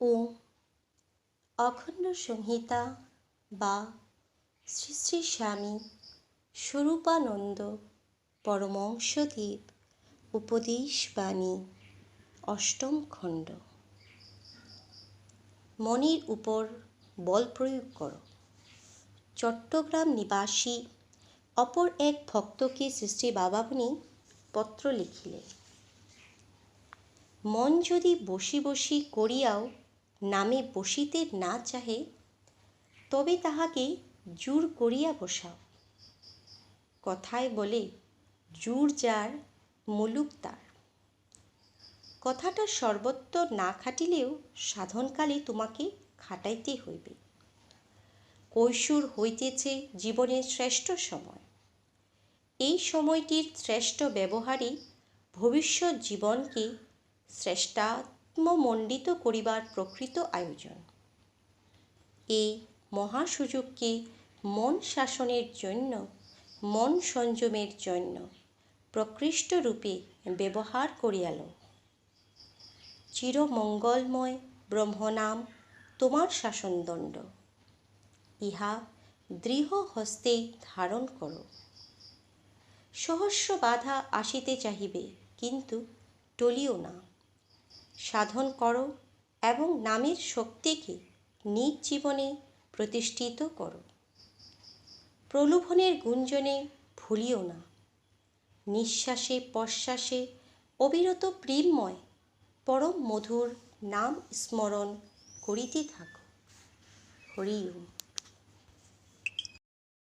ও অখণ্ড সংহিতা বা শ্রী শ্রী স্বামী স্বরূপানন্দ পরমংসদেব উপদেশ বাণী অষ্টম খণ্ড। মনের উপর বল প্রয়োগ করো। চট্টগ্রাম নিবাসী অপর এক ভক্তকে সৃষ্টি বাবামণি পত্র লিখিলেন। মন যদি বসি বসি করিয়াও নামে বসিতে না চাহে, তবে তাহাকে জোর করিয়া বসাও। কথায় বলে, জোর যার, মুলুক তার। কথাটা সর্বত্র না খাটিলেও সাধনকালে তোমাকে খাটাইতে হইবে। কৈশোর হইতেছে জীবনের শ্রেষ্ঠ সময়। এই সময়টির শ্রেষ্ঠ ব্যবহারই ভবিষ্যৎ জীবনকে শ্রেষ্ঠাত্মমণ্ডিত করিবার প্রকৃত আয়োজন। এই মহাসুযোগকে মন শাসনের জন্য, মন সংযমের জন্য প্রকৃষ্ট রূপে ব্যবহার করিয়াল। চিরমঙ্গলময় ব্রহ্মনাম তোমার শাসনদণ্ড। ইহা দৃঢ় হস্তে ধারণ করো। সহস্র বাধা আসিতে চাহিবে, কিন্তু টলিও না। সাধন করো এবং নামের শক্তিকে নিজ জীবনে প্রতিষ্ঠিত করো। প্রলোভনের গুঞ্জনে ভুলিও না। নিঃশ্বাসে প্রশ্বাসে অবিরত প্রেমময়, পরম মধুর নাম স্মরণ করিতে থাকো। হরি ওম।